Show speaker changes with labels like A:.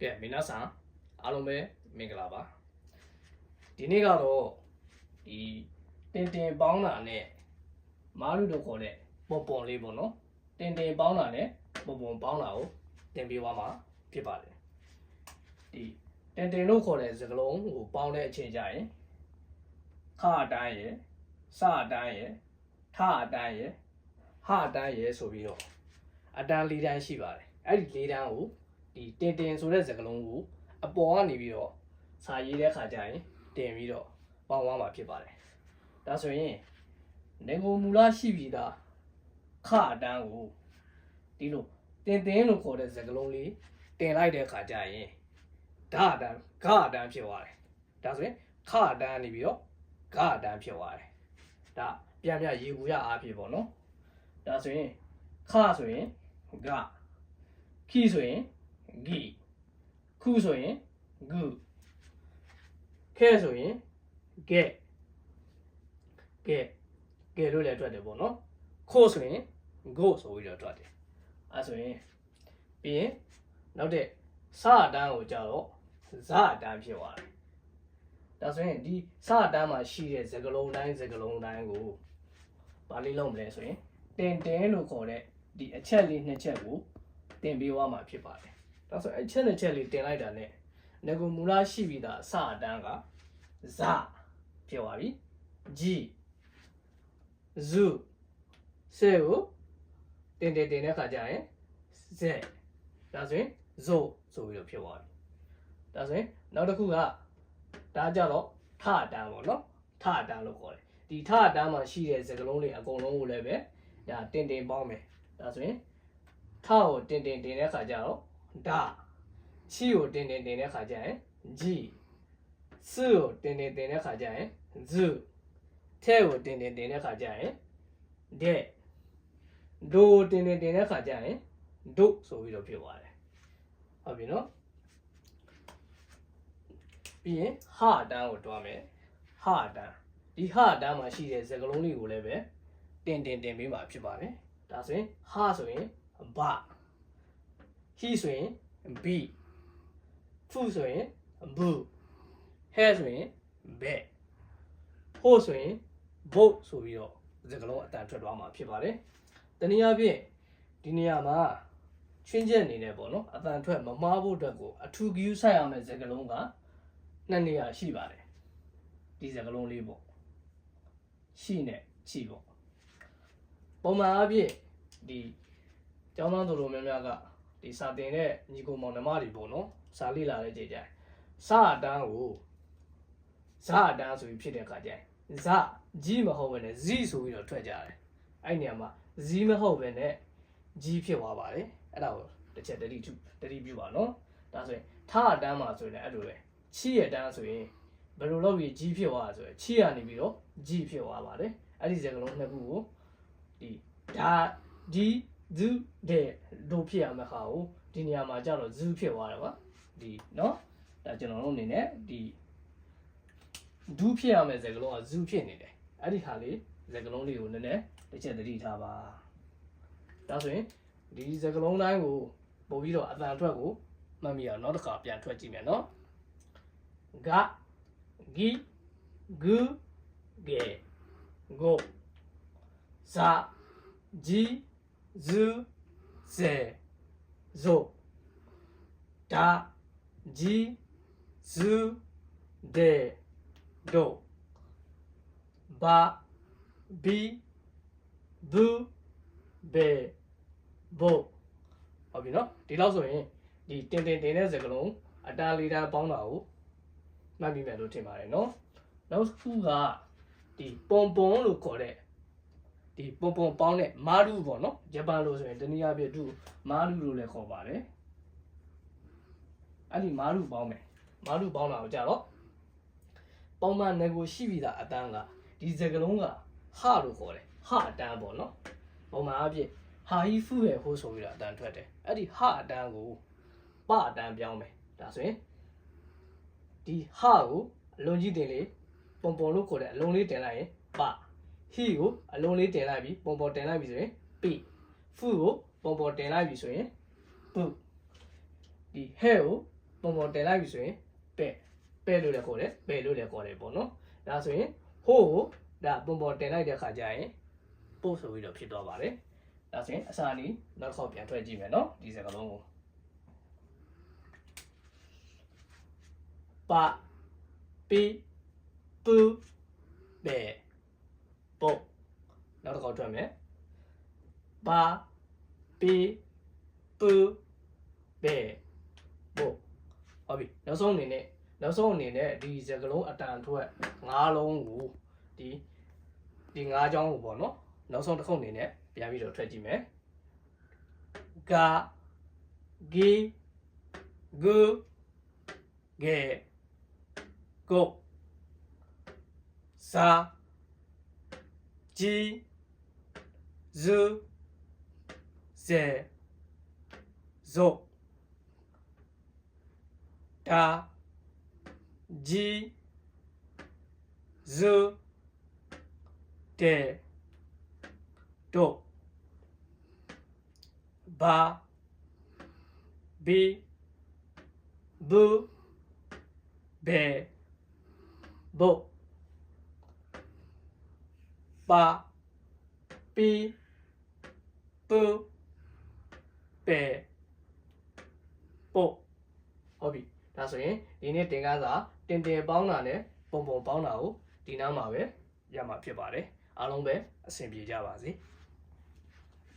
A: ကဲမင်းနာဆန်အားလုံးပဲမင်္ဂလာပါဒီနေ့ကတော့ဒီတင်တင်ပေါင်းတာနဲ့မားလူတို့ခေါ်တဲ့ပုံပုံလေးပေါ့နော်တင်တင်ပေါင်းတာနဲ့ပုံပုံပေါင်းတာကိုတင်ပြသွားမှာဖြစ်ပါတယ်ဒီတင်တင်လို့ခေါ်တဲ့စကားလုံးကိုပေါင်းတဲ့အချိန်ကျရင်ခအတိုင်းရယ်စအတိုင်းရယ်ထအတိုင်းရယ်ဟအတိုင်းရယ်ဆိုပြီးတော့အတန်း၄တန်းရှိပါတယ်အဲ့ဒီ၄တန်းကို ဒီတင်တင်ဆိုတဲ့စကားလုံးကိုအပေါ်ကနေပြီးတော့စာရေးတဲ့ခါကျရင်တင်ပြီးတော့ပေါင်းသွားမှာဖြစ်ပါတယ်။ဒါဆိုရင်နေကိုမူလရှိပြီးသားခအတန်းကိုဒီလိုတင်တင်လို့ခေါ်တဲ့စကားလုံးလေးတင်လိုက်တဲ့ခါကျရင်ဓာအတန်းဂအတန်းဖြစ်သွားတယ်။ဒါဆိုရင်ခအတန်းနေပြီးတော့ဂအတန်းဖြစ်သွားတယ်။ဒါပြန်ပြရေဘူးရအားဖြစ်ပေါ့နော်။ဒါဆိုရင်ခဆိုရင်ဂခိဆိုရင် ဂီခုဆိုရင်ဂုခဲဆိုရင်ဂဲဂဲဂဲလို့လည်းတွက်တယ်ပေါ့နော်ခို့ဆိုရင်ဂိုဆိုပြီးတော့တွက်တယ်အဲဆိုရင်ပြီးရင်နောက်တဲ့စအတန်းကိုကြာတော့ဇအတန်းဖြစ်သွားတယ်ဒါဆိုရင်ဒီစအတန်းမှာရှိတဲ့စကလုံးတိုင်းစကလုံးတိုင်းကိုဘာလေးလုပ်မလဲဆိုရင်တင်တင်လို့ခေါ်တဲ့ဒီအချက်လေးနှစ်ချက်ကိုတင်ပေးသွားမှာဖြစ်ပါတယ် ဒါဆိုအချက်နဲ့ချက်လေးတင်လိုက်တာ ਨੇ ငကူမူလရှိပြီးသားအစအတန်းကဇဖြစ်သွားပြီဂျီဇူဆဲကိုတင်တင်တင်တဲ့ခါကျရင်ဇက်ဒါဆိုရင်ဇိုဆိုပြီးတော့ဖြစ်သွားပြီဒါဆိုရင်နောက်တစ်ခုကဒါကြတော့ထအတန်းပေါ့နော်ထအတန်းလို့ခေါ်တယ်ဒီထအတန်းမှာရှိတဲ့စကားလုံးတွေအကုန်လုံးကိုလည်းပဲဒါတင်တင်ပေါင်းမယ်ဒါဆိုရင်ထကိုတင်တင်တင်တဲ့ခါကျတော့ ဒါချီကိုတင်တင်တင်တဲ့ခါကျရင်ဂျီစကိုတင်တင်တင်တဲ့ခါကျရင်ဇူထဲကိုတင်တင်တင်တဲ့ခါကျရင်ဒဲဒိုတင်တင်တင်တဲ့ခါကျရင်ဒုဆိုပြီးတော့ဖြစ်သွားတယ်ဟုတ်ပြီနော်ပြီးရင်ဟာအတန်းကိုတွားမယ်ဟာအတန်းဒီဟာအတန်းမှာရှိတဲ့စကားလုံးလေးကိုလည်းပဲတင်တင်တင်ပေးမှာဖြစ်ပါတယ်ဒါဆိုရင်ဟာဆိုရင်ဘ ဟီဆိုရင် B ဖူဆိုရင်ဘူဟဲဆိုရင်ဘဲဟိုဆိုရင်ဘုတ်ဆိုပြီးတော့စကားလုံးအတန်ထွက်သွားမှာဖြစ်ပါတယ်တနည်းအားဖြင့်ဒီနေရာမှာချွင်းချက်အနေနဲ့ပေါ့နော်အတန်ထွက်မမှားဖို့အတွက်ကိုအထူးဂယူးဆိုင်ရမယ့်စကားလုံးကနှစ်နေရာရှိပါတယ်ဒီစကားလုံးလေးပေါ့ရှိနဲ့ချီပေါ့ပုံမှန်အားဖြင့်ဒီကျောင်းသားတို့လိုများများက ဒီစာတင်တဲ့ညီကိုမောင်နှမတွေပေါ့နော်စာလေ့လာတဲ့ကြိကြစာအတန်းကိုဇာအတန်းဆိုပြီးဖြစ်တဲ့အခါကျရင်ဇကြီးမဟုတ်ဘဲနဲ့ဇီဆိုပြီးတော့ထွက်ကြတယ်အဲ့နေရာမှာဇီမဟုတ်ဘဲနဲ့ကြီးဖြစ်သွားပါတယ်အဲ့ဒါကိုတစ်ချက်တတိတတိပြုပါနော်ဒါဆိုရင်ထအတန်းမှာဆိုရင်လည်းအဲ့လိုပဲချီရတန်းဆိုရင်ဘယ်လိုလုပ်ပြီးကြီးဖြစ်သွားဆိုရင်ချီရနေပြီးတော့ကြီးဖြစ်သွားပါတယ်အဲ့ဒီစကားလုံးနှစ်ခုကိုဒီဒါဒီ ဇူတဲ့ဒိုဖြစ်ရမယ့်ခါကိုဒီနေရာမှာကျတော့ဇူဖြစ်သွားတယ်ကွာဒီเนาะဒါကျွန်တော်တို့အနေနဲ့ဒီဒူးဖြစ်ရမယ့်စကားလုံးကဇူဖြစ်နေတယ်အဲ့ဒီဟာလေးစကားလုံးလေးကိုနည်းနည်းတစ်ချက်သတိထားပါဒါဆိုရင်ဒီစကားလုံးတိုင်းကိုပို့ပြီးတော့အတန်အတွက်ကိုမှတ်မိအောင်နောက်တစ်ခါပြန်ထွက်ကြည့်မယ်เนาะဂဂီဂူဂေဂိုဇာဂျီ zu ze zo da ji zu de do ba bi bu be bo ဟုတ်ပြီနော်ဒီလောက်ဆိုရင်ဒီတင်တင်တင်တဲ့စကားလုံးအတားလေးတာပေါင်းတာကိုမှတ်မိမယ်လို့ထင်ပါတယ်နော်နောက်တစ်ခုကဒီပုံပုံလို့ခေါ်တဲ့ ဒီပုံပုံပေါင်းတဲ့မာရူပေါ့နော်ဂျပန်လိုဆိုရင်တနည်းအားဖြင့်သူမာရူလို့လည်းခေါ်ပါတယ်အဲ့ဒီမာရူပေါင်းမယ်မာရူပေါင်းတာကိုကြတော့ပုံမှန်ငကိုရှိပြီးသားအတန်းကဒီစကလုံးကဟလို့ခေါ်တယ်ဟအတန်းပေါ့နော်ပုံမှန်အားဖြင့်ဟာဟီဖူရဲ့ဟိုးဆိုပြီးတော့အတန်းထွက်တယ်အဲ့ဒီဟအတန်းကိုပအတန်းပြောင်းမယ်ဒါဆိုရင်ဒီဟကိုအလုံးကြီးတင်လေးပုံပုံလို့ခေါ်တဲ့အလုံးလေးတင်လိုက်ရင်ပ ဟီကိုအလုံးလေးတင်လိုက်ပြီပုံပေါ်တင်လိုက်ပြီဆိုရင်ပိဖူကိုပုံပေါ်တင်လိုက်ပြီဆိုရင်ပုဒီဟဲကိုပုံပေါ်တင်လိုက်ပြီဆိုရင်ပဲ့ပဲ့လို့လည်းခေါ်တယ်ပဲ့လို့လည်းခေါ်တယ်ပေါ့နော်ဒါဆိုရင်ဟိုးကိုဒါပုံပေါ်တင်လိုက်တဲ့ခါကျရင်ပို့ဆိုပြီးတော့ဖြစ်သွားပါတယ်ဒါဆိုရင်အစာနီနောက်တစ်ခေါက်ပြန်ထွက်ကြည့်မယ်နော်ဒီစကားလုံးကိုပါပီပူ ပဲပို့နောက်တစ်ခေါက်ထွက်မယ်ပါပီပူပဲပို့ဟုတ်ပြီနောက်ဆုံးအနေနဲ့နောက်ဆုံးအနေနဲ့ဒီစကားလုံးအတန်ထွက်ငါးလုံးကိုဒီဒီငါးချောင်းကိုပေါ့နော်နောက်ဆုံးတစ်ခုအနေနဲ့ပြန်ပြီးတော့ထွက်ကြည့်မယ်ဂါဂီဂူဂေကိုစာ ဂျီဇူဇေဇိုတာဂျီဇူတေတိုဘာဘီဘူဘေဘို ပါပီပူပေပို့ဟုတ်ပြီဒါဆိုရင်ဒီနေ့တင်ကားစာတင်တင်ပေါင်းတာနဲ့ပုံပုံပေါင်းတာကိုဒီနားမှာပဲရမှာဖြစ်ပါတယ်အားလုံးပဲအဆင်ပြေကြပါစေ။